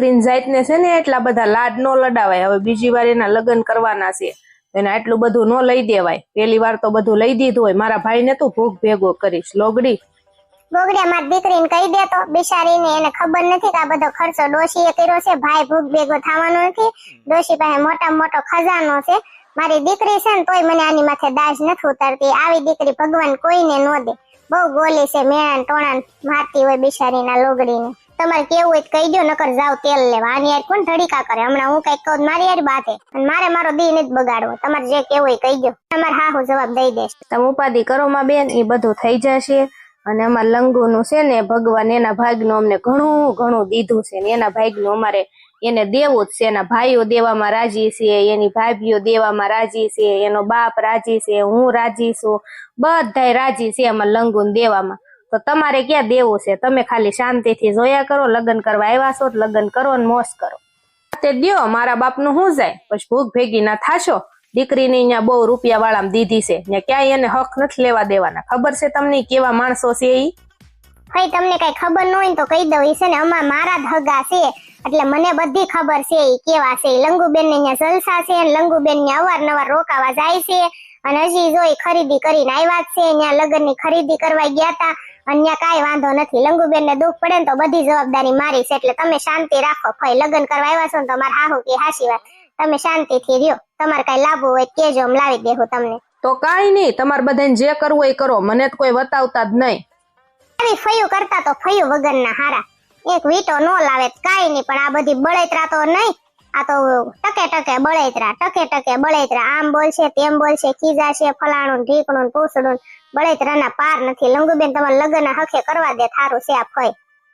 દીકરીની છે ને એટલા બધા લાડ નો લડાવાય. હવે બીજી વાર એના લગ્ન કરવાના છે. એને આટલું બધું ન લઈ દેવાય. પેલી વાર તો બધું લઈ દીધું હોય. મારા ભાઈને તું ભૂખ ભેગો કરીશ. લોગડી. ગોગડિયા માર દીકરીને કહી દેતો બિચારીને એને ખબર નથી કે આ બધો ખર્ચો ડોશીએ કર્યો છે. ભાઈ ભૂખ ભેગો થવાનો નથી. ડોશી પાસે મોટા મોટો ખજાનો છે. મારી દીકરી છે ને તોય મને આની માથે દાજ નથી ઉતારતી. આવી દીકરી ભગવાન કોઈને ન દે. બહુ ગોલી છે. મેણાન ટોણાન મારતી હોય બિચારીના લોગડીને. તમારે કેવું હોય કહી દો નકર જાવ તેલ લેવા. આની યાર કોણ ધડીકા કરે? હમણાં હું કંઈક કહું મારી યાર બાતે મારે મારો દી નથી બગાડવો. તમારે જે કેવું હોય કહી દો તમારે હા હું જવાબ દઈ દઈશ તમે ઉપાધિ કરો માં બેન એ બધું થઈ જશે. અને અમાર લંગુનું છે ને, ભગવાન એના ભાગનું અમને ઘણું ઘણું દીધું છે ને. એના ભાગનું અમારે એને દેવું જ છે. એના ભાઈઓ દેવામાં રાજી છે, એની ભાભીઓ દેવામાં રાજી છે, એનો બાપ રાજી છે, હું રાજી છું. બધાય રાજી છે અમાર લંગુન દેવામાં. તો તમારે ક્યાં દેવું છે? તમે ખાલી શાંતિથી જોયા કરો, લગ્ન કરવા આવ્યા છો, લગ્ન કરો ને મોસ કરો. તે દો મારા બાપનું શું જાય? પછી ભૂખ ભેગી ના થાશો? દીકરીને અહીંયા બહુ રૂપિયા વાળામાં દીધી છે. ત્યાં ક્યાંય એને હક નથી લેવા દેવાના. ખબર છે તમને કેવા માણસો છે ઈ? ભાઈ, તમને કઈ ખબર ન હોય તો કહી દઉં. ઈ છે ને અમાર મારા જ હગા છે. એટલે મને બધી ખબર છે, ઈ કેવા છે. લંગુબેન ને અહીંયા જલસા છે અને લંગુબેન ને અવારનવાર રોકાવા જાય છે. અને હજી જો ખરીદી કરીને આવ્યા છે. અહીંયા લગ્નની ખરીદી કરવા ગયા હતા અને ત્યાં કાંઈ વાંધો નથી. લંગુબેન ને દુઃખ પડે ને તો બધી જવાબદારી મારી છે. એટલે તમે શાંતિ રાખો. ભાઈ, લગ્ન કરવા આવ્યા છો ને તમારે હાહુ કે હાસી વાત. તમે શાંતિથી રહ્યો. તમારે કઈ લાવવું હોય કેજો લાવી દેવું તમને. તો કાંઈ નહીં. તમારે બધાને જે કરવું એ કરો. મને તો કોઈ વતાવતા જ નહીં. આવી ફયું કરતા તો ફયું વગરના હારા. એક વીટો નો લાવે કાઈ નહીં પણ આ બધી બળેતરા તો નહીં. આ તો ટકે ટકે બળેતરા ટકે ટકે બળેતરા. આમ બોલશે તેમ બોલશે ખીજાશે ફલાણું ઢીકણું પૂછડું બળેતરાના પાર નથી. લંગુબેન તમારે લગ્ન હખે કરવા દે થારું છે આ ફય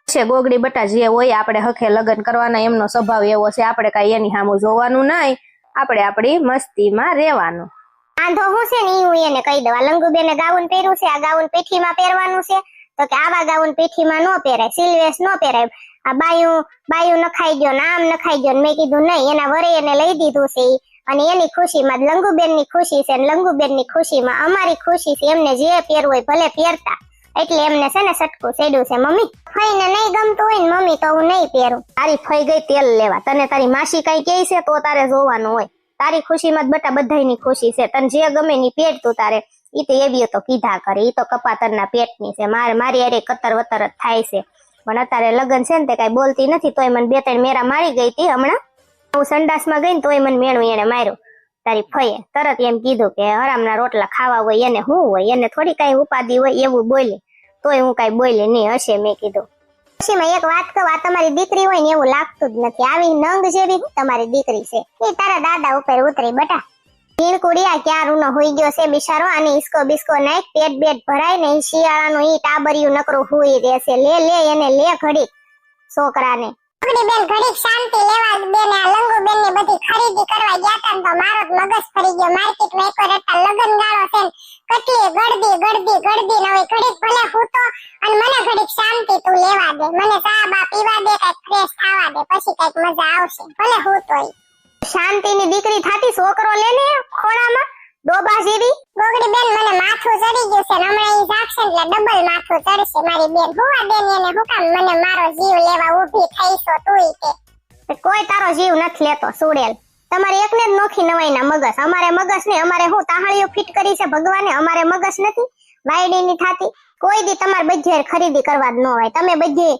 છે ગોગડી બટા જે હોય આપણે હખે લગ્ન કરવાના એમનો સ્વભાવ એવો છે. આપણે કાંઈ એની સામું જોવાનું નહીં. આપણે આપણી મસ્તીમાં રહેવાનું. વાંધો હું છે ને હું એને કહી દઉં આ લંગુબેને ગાઉન પહેર્યું છે આ ગાઉન પેઠીમાં પહેરવાનું છે. તો કે આવા ગાઉન પીઠીમાં ન પહેરાય સિલવેસ ન પહેરાય. આ બાયું બાયું નખાઈ ગયો નામ નખાઈ ગયો મેં કીધું નહીં, એના વરે એને લઈ દીધું છે અને એની ખુશીમાં લંગુબેનની ખુશી છે ને લંગુબેનની ખુશીમાં અમારી ખુશી છે એમને જે પહેરવું હોય ભલે પહેરતા. એટલે એમને છે ને સટકું ચડ્યું છે, મમ્મી. ફઈને નહીં ગમતું હોય ને મમ્મી તો હું નહીં પહેરું. તારી ફઈ ગઈ તેલ લેવા. તને તારી માસી કઈ કહે છે તો તારે જોવાનું હોય. તારી ખુશીમાં જ બટા બધાની ખુશી છે. તને જે ગમે ની પેટ તું તારે. ઈ તો એવી તો કીધા કરે, ઈ તો કપાતરના પેટની છે. મારે, મારી અરે કતર વતર જ થાય છે. પણ અત્યારે લગ્ન છે ને તે કઈ બોલતી નથી, તોય મને બે ત્રણ મેરા મારી ગઈ હતી હમણાં. હું સંડાસમાં ગઈ ને તોય મને મેણું એને માર્યું. તારી ફઈએ તરત એમ કીધું કે હરામના રોટલા ખાવા હોય, એને શું હોય, એને થોડી કઈ ઉપાધિ હોય એવું બોલી. તોય હું કઈ બોલી નહીં, હશે મેં કીધું. ખુશીમાં એક વાત કહું, આ તમારી દીકરી હોય ને એવું લાગતું જ નથી. આવી નંગ જેવી તમારી દીકરી છે. એ તારા દાદા ઉપર ઉતરી બટા. ભીણકુડિયા ક્યાં નો હોઈ ગયો છે બિચારો અને ઈસકો બિસ્કો નાખ પેટ બેટ ભરાય ને શિયાળાનું ઈ ટાબરિયું નકરું હુઈ રહેશે. લે લે, એને લે ઘડીક છોકરાને. બેન ઘડીક શાંતિ લેવા બેન, આ લંગુ બેનની બધી ખરીદી કરવા ગયા તા તો મારો મગજ ફરી ગયો. માર્કેટમાં એક વાર લગન ગાળો છે કેટલી ગળદી ગળદી ગળદી ને હવે ઘડીક ભલે હું અને મને ઘડીક શાંતિ તું લેવા દે. મને ચા બા પીવા દે, કંઈક ફ્રેશ ખાવા દે, પછી કંઈક મજા આવશે. ભલે હું તોય શાંતિની દીકરી થાતી છોકરો લે ને ખોળામાં ડોબા જેવી. ગોગડી બેન મને માથું ચડી ગયું છે હમણાં ઈ જાગશે એટલે ડબલ માથું ચડશે મારી બેન. હુવા બેન એને હું કામ મને મારો જીવ લેવા ઊભી થઈશો તુંય તે કોઈ તારો જીવ નથી લેતો સુડેલ. તમારે એકને જ નોખી નવાઈના મગજ. અમારે મગજ નહીં અમારે હું તાહળીઓ ફિટ કરી છે ભગવાને અમારે મગજ નથી. વાયડીની થાતી. કોઈ દી તમારે બધે ખરીદી કરવા જ ન હોય. તમે બધે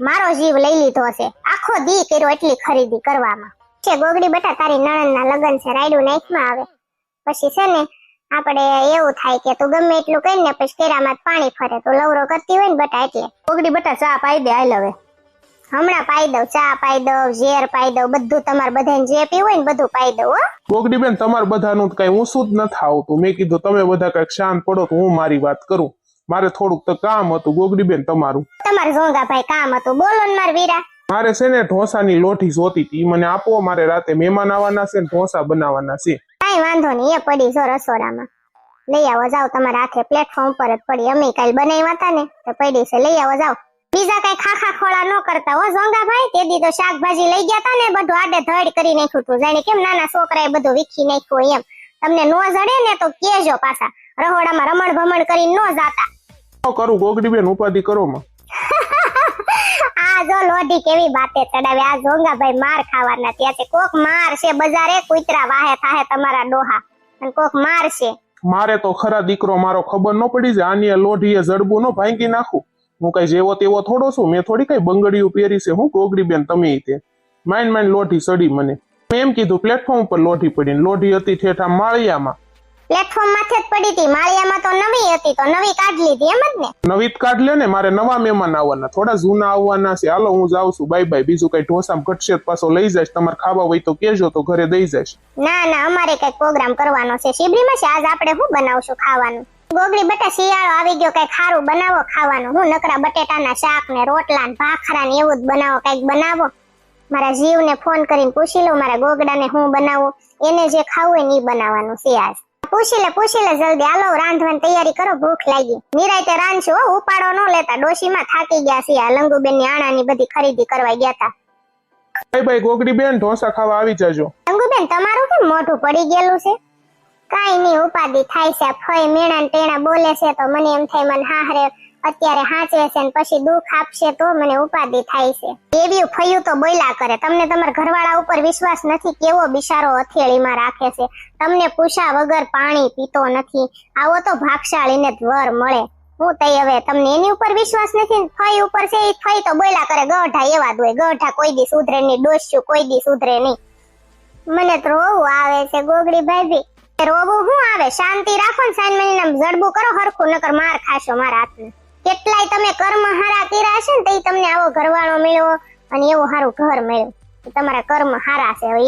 મારો જીવ લઈ લીધો છે આખો દી કર્યો એટલી ખરીદી કરવામાં. છે ગોગડી બટા તારી નણંદના લગન છે રાયડું નાખમાં આવે. પછી છે ને આપણે એવું થાય કે તું ગમે એટલું કરી ને પછી કેરામાં પાણી ફરે. તો લવરો કરતી હોય ને બટા એટલે. ગોગડી બટા ચા પાઈ દે આઈ લવે હમણાં પાઈ દઉં ચા પાઈ દઉં ઝેર પાઈ દઉં બધું તમારે બધાને જે પીવું હોય ને બધું પાઈ દઉં હો. ગોગડી બેન તમારે બધાનું કઈ શું જ નથી આવતું મેં કીધું તમે બધા કંઈક શાંત પડો તો હું મારી વાત કરું. મારે થોડુંક તો કામ હતું ગોગડી બેન તમારું. તમારે ઝોંગા ભાઈ કામ હતું. બોલો ને માર વીરા. મારે છે ને ઢોસાની લોઠી જોતી હતી. મને આપો મારે રાતે મહેમાન આવવાના છે ને ઢોસા બનાવવાના છે. કાંઈ વાંધો નહીં એ પડી છો રસોડામાં. લઈ આવો જાઓ તમારા હાથે પ્લેટફોર્મ પર જ પડી. અમે કાલ બનાવ્યા હતા ને તો પડી છે. લઈ આવો જાઓ. બીજા કઈ ખાખા ખોળા ન કરતા હો ઝોંગા ભાઈ. તે દી તો શાકભાજી લઈ ગયા હતા ને બધું આડે ધડ કરી નાખ્યું હતું. જાણે કેમ નાના છોકરાએ બધું વીખી નાખ્યું એમ. તમને નો જડે ને તો કેજો પાછા. રહોડામાં રમણ ભમણ કરીને નો જાતા. કરું ગોગડી બેન ઉપાધિ કરો માં. લોઢી કેવી વાતે ચડાવે? આ જોંગાભાઈ માર ખાવાના ત્યાં કોક માર બજારે કુતરા વાહે થાહે તમારા ડોહા. અને કોક માર મારે તો ખરા દીકરો મારો ખબર ન પડી જાય, આની લોઢીએ જડબું નો ભાંગી નાખું. હું કઈ જેવો તેવો થોડો છું, મેં થોડી કઈ બંગડીયું પહેરી છે. હું ગોગડી બેન તમે તે. માઇન માઇન લોઢી સડી મને. એમ કીધું પ્લેટફોર્મ ઉપર લોઢી પડીને. લોઢી હતી ઠેઠા માળિયામાં. પ્લેટફોર્મ માથે જ પડી હતી. માળિયામાં તો નવી હતી તો નવી કાઢ લીધી એમ જ ને? નવી કાઢ લે ને મારે નવા મહેમાન આવવાના. થોડા જૂના આવવાના છે. હાલો હું જાઉં છું. Bye bye. બીજું કઈ ઢોસામ ઘટશે પાછો લઈ જઈશ. તમારે ખાવા હોય તો કેજો તો ઘરે દઈ જઈશ. ના ના અમારે કઈ પ્રોગ્રામ કરવાનો છે. શિબરીમાં છે? આજ આપણે શું બનાવશું ખાવાનું? ગોગડી બટા શિયાળો આવી ગયો. કઈ ખારું બનાવો ખાવાનું? હું નકરા બટેટાના શાક ને રોટલા ને ભાખરા ને એવું જ બનાવો. કંઈક બનાવો? મારા જીવને ફોન કરીને પૂછી લઉં. મારા ગોગડાને હું બનાવું? એને જે ખાવું હોય ને બનાવવાનું છે આજ. પૂછી લે પૂછી લે જલ્દી. હાલો રાંધવાની તૈયારી કરો ભૂખ લાગી. નિરાયતે રાંધશું હો ઉપાડો ન લેતા. ડોશીમાં થાકી ગયા છીએ. આ લંગુબેનની આણાની બધી ખરીદી કરવા ગયા હતા ભાઈ ભાઈ ગોગડી બેન ઢોસા ખાવા આવી જજો. લંગુબેન તમારું કેમ મોઢું પડી ગયેલું છે? કાઈ નહીં ઉપાધિ થાય છે. ફઈ મેણા ને ટેણા બોલે છે તો મને એમ થાય મને હાહરે અત્યારે હાચવે છે ને પછી દુઃખ આપશે તો મને ઉપાધિ થાય છે. એવી ફયું તો બોલ્યા કરે. તમને તમારા ઘરવાળા ઉપર વિશ્વાસ નથી કેવો બિચારો અથેળીમાં રાખે છે. તમને પૂછા વગર પાણી પીતો નથી. આવો તો ભાગશાળીને જ વર મળે. હું તઈ હવે તમને એની ઉપર વિશ્વાસ નથી ફઈ ઉપર છે એ ફઈ તો બોલ્યા કરે, ગઢા એવા દોય ગઢા કોઈ દી સુધરે નહીં, ડોસ્યું કોઈ દી સુધરે નહીં. મને તો રોવું આવે છે ગોગડી ભાભી. રોવું હું આવે? શાંતિ રાખો ને સાઈન મહિના જડબું કરો હરખું, નકર માર ખાશો મારા હાથને કેટલાય તમે કર્મ હારા કર્યા છે ને તો તમને આવો ઘરવાળો મળ્યો અને એવું સારું ઘર મળ્યું. તમારા કર્મ હારા છે. હવે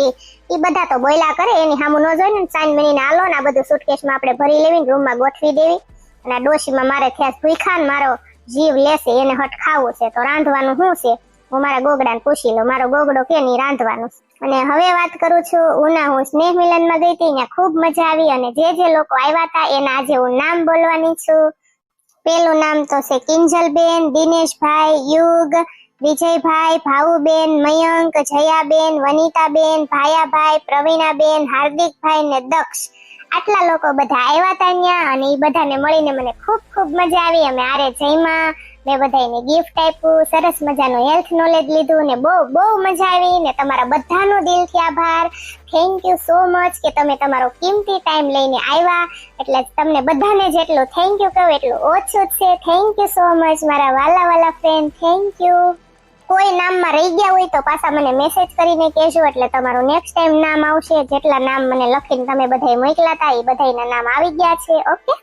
ઈ બધા તો બોયલા કરે, એની સામું ન જોઈને સાઈન મહિને હાલો ને આ બધું સુટકેસમાં આપણે ભરી લેવી રૂમમાં ગોઠવી દેવી. અને આ ડોશીમાં મારે થયા ભૂખા ને મારો જીવ લેશે, એને હટ છે. તો રાંધવાનું શું છે? હું મારા ગોગડાને પૂછી લઉં. મારો ગોગડો કે નહીં રાંધવાનું? અને હવે વાત કરું છું ઉના, હું સ્નેહ મિલનમાં ગઈ હતી, ત્યાં ખૂબ મજા આવી અને જે જે લોકો આવ્યા હતા, એના આજે હું નામ બોલવાની છું. પેલું નામ તો છે કિંજલબેન, દિનેશભાઈ, યુગ, વિજયભાઈ, ભાવુબેન, મયંક, જયાબેન, વનિતાબેન, ભાયાભાઈ, પ્રવીણાબેન, હાર્દિકભાઈ ને દક્ષ. આટલા લોકો બધા આવ્યા હતા અને એ બધાને મળીને મને ખૂબ ખૂબ મજા આવી. અમે આરે જઈમાં મેં બધાને ગિફ્ટ આપ્યું, સરસ મજાનું હેલ્થ નોલેજ લીધું ને બહુ બહુ મજા આવી ને તમારા બધાનો દિલથી આભાર. થેન્ક યુ સો મચ કે તમે તમારો કિંમતી ટાઈમ લઈને આવ્યા. એટલે તમને બધાને જેટલું થેન્ક યુ કહું એટલું ઓછું છે. થેન્ક યુ સો મચ મારા વાલા વાલા ફ્રેન્ડ થેન્ક યુ કોઈ નામમાં રહી ગયા હોય તો પાછા મને મેસેજ કરીને કહેજો. એટલે તમારું નેક્સ્ટ ટાઈમ નામ આવશે. જેટલા નામ મને લખીને તમે બધા મોકલાતા, એ બધાયના નામ આવી ગયા છે. ઓકે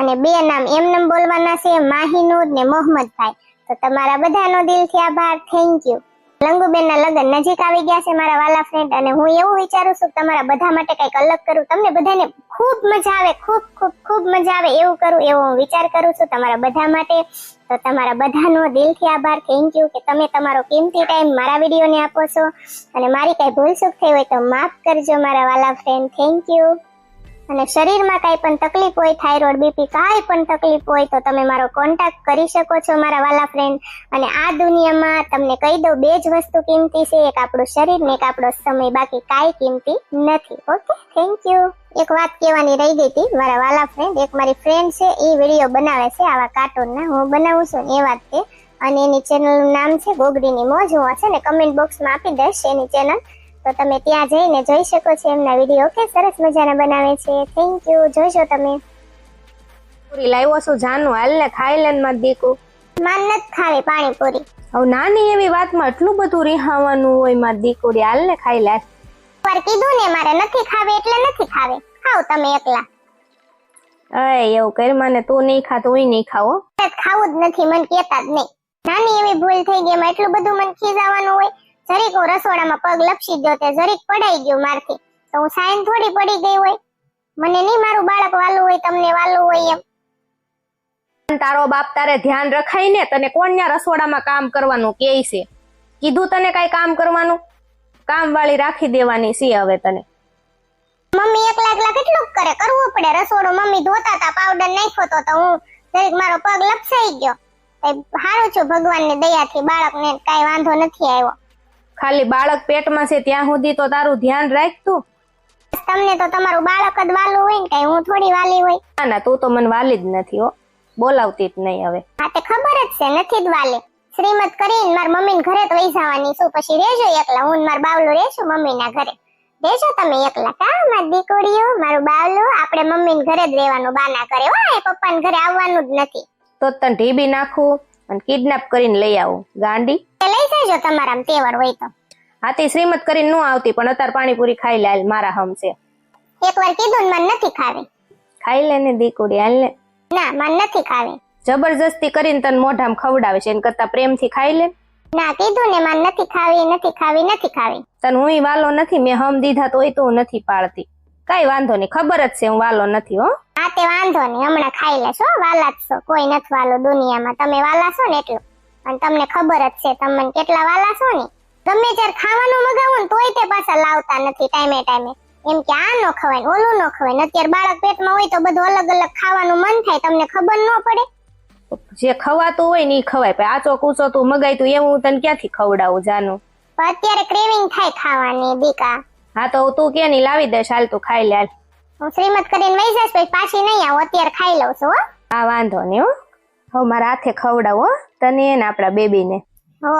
અને બે નામ એમ નામ બોલવાના છે માહિનુર ને મોહમ્મદભાઈ. તો તમારા બધાનો દિલથી આભાર. થેન્ક યુ લંગુબેનના લગ્ન નજીક આવી ગયા છે મારા વાલા ફ્રેન્ડ અને હું એવું વિચારું છું તમારા બધા માટે કંઈક અલગ કરું. તમને બધાને ખૂબ મજા આવે, ખૂબ ખૂબ ખૂબ મજા આવે એવું કરું, એવો હું વિચાર કરું છું તમારા બધા માટે. તો તમારા બધાનો દિલથી આભાર. થેન્ક યુ કે તમે તમારો કિંમતી ટાઈમ મારા વિડીયોને આપો છો. અને મારી કંઈ ભૂલ ચૂક થઈ હોય તો માફ કરજો મારા વાલા ફ્રેન્ડ થેન્ક યુ અને શરીરમાં કાંઈ પણ તકલીફ હોય થાઇરોઇડ બીપી કાંઈ પણ તકલીફ હોય, તો તમે મારો કોન્ટેક્ટ કરી શકો છો મારા વાલા ફ્રેન્ડ અને આ દુનિયામાં તમને કહી દઉં, બે જ વસ્તુ કિંમતી છે, એક આપણું શરીર ને એક આપણો સમય, બાકી કાંઈ કિંમતી નથી. ઓકે? થેન્ક યુ એક વાત કહેવાની રહી ગઈ હતી, મારા વાલા ફ્રેન્ડ એક મારી ફ્રેન્ડ છે, એ વીડિયો બનાવે છે, આવા કાર્ટૂનના હું બનાવું છું એ વાત છે. અને એની ચેનલનું નામ છે, ગોગડીની મોજ. હું છે ને કમેન્ટ બોક્સમાં આપી દઈશ એની ચેનલ તો તમે ત્યાં જઈને જોઈ શકો છો એમના વીડિયો કે સરસ મજાના બનાવે છે. થેન્ક યુ જોજો તમે. પૂરી લાવ્યો છું જાનું. હાલ ને ખાઈ લેન ને દીકુ. માન નથી ખાવી પાણીપુરી. હવે નાની એવી વાતમાં એટલું બધું રીહાવાનું હોય માર દીકુડી હાલ ને ખાઈ લે. પર કીધું ને મારે નથી ખાવી એટલે નથી ખાવી. ખાવ તમે એકલા. અય એવું કર મને તું નહીં ખાતો હું નહીં ખાવો ખાવું જ નથી મને કેતા જ નહીં. નાની એવી ભૂલ થઈ ગઈ એમાં એટલું બધું મને ખીજાવાનું હોય. જરીક હું રસોડામાં પગ લપસી ગયો તે જરીક પડાઈ ગયો મારથી. તો હું સાઈન થોડી પડી ગઈ હોય. મને નહીં મારું બાળક વાલું હોય તમને વાલું હોય એમ. તારો બાપ તારે ધ્યાન રખાય ને તને કોણ ન્યા રસોડામાં કામ કરવાનું કે છે? કીધું તને કઈ કામ કરવાનું? કામ વાળી રાખી દેવાની છે હવે તને. મમ્મી એકલા એકલા કેટલું કરે? કરવું પડે. રસોડો મમ્મી ધોતા હતા પાવડર નાખ્યો તો તો હું જરીક મારો પગ લપસાઈ ગયો. સારું છું ભગવાનની દયાથી બાળકને કાંઈ વાંધો નથી આવ્યો. ખાલી બાળક પેટમાં છે ત્યાં સુધી તો તારું ધ્યાન રાખ તું. તમને તો તમારું બાળક જ વાલું હોય ને કઈ હું થોડી વાલી હોય. ના ના તું તો મને વાલી જ નથી હો. બોલાવતી જ નહીં હવે. હા તે ખબર જ છે નથી જ વાલી. શ્રીમત કરીને માર મમ્મીને ઘરે તો વહી જવાની છું. પછી રેજો એકલા હું માર બાવલું રહેશું મમ્મી ના ઘરે. રેજો તમે એકલા. કા માર દીકરીઓ મારું બાવલું આપણે મમ્મી ઘરે જ રહેવાનું બાના કરે વાય પપ્પા ઘરે આવવાનું જ નથી. તો તને ઢીબી નાખું? અને કિડનેપ કરીને લઈ આવું. ગાંડી? લઈ જજો તમારા તેવર હોય તો. હાથી શ્રીમત કરીને નો આવતી પણ અત્યારે પાણીપુરી ખાઈ લે મારા હમશે એકવાર કીધું ને મને નથી ખાવી. ખાઈ લે ને દીકુડી હાલ ને. ના મન નથી ખાવી. જબરજસ્તી કરીને તને મોઢામાં ખવડાવે છે એને કરતા પ્રેમથી ખાઈ લે. ના કીધું ને મન નથી ખાવી નથી ખાવી નથી ખાવી. તને હું વાલો નથી મેં હમ દીધા તોય તો નથી પાડતી. કઈ વાંધો નહીં ખબર જ છે હું વાલો નથી હો. હા તે વાંધો નહીં હમણાં ખાઈ લેશો વાલા જ છો કોઈ નથી વાલો દુનિયામાં. તમે વાલા છો ને એટલું? અને તમને ખબર જ છે તમને કેટલા વાલા છો ને? ગમે ત્યારે ખાવાનું મગાવું ને તોય તે પાછા લાવતા નથી ટાઈમે ટાઈમે. એમ કે આ નો ખવાય ઓલું નો ખવાય અત્યારે બાળક પેટમાં હોય તો બધું અલગ અલગ ખાવાનું મન થાય તમને ખબર ન પડે? જે ખવાતું હોય ને ખવાય પણ આચો કૂચો તું મગાય એવું હું તને ક્યાંથી ખવડાવું જાનું? અત્યારે ક્રેવિંગ થાય ખાવાની દીકા. હા તો તું કે ની લાવી દે હાલ તું ખાઈ લે. હું શ્રીમત કરીને વહી જઈશ પછી પાછી નહીં આવું અત્યારે ખાઈ લઉં છું હો. હા વાંધો નહીં હો. હવે મારા હાથે ખવડાવો હો. તને ને આપણા બેબીને. હો.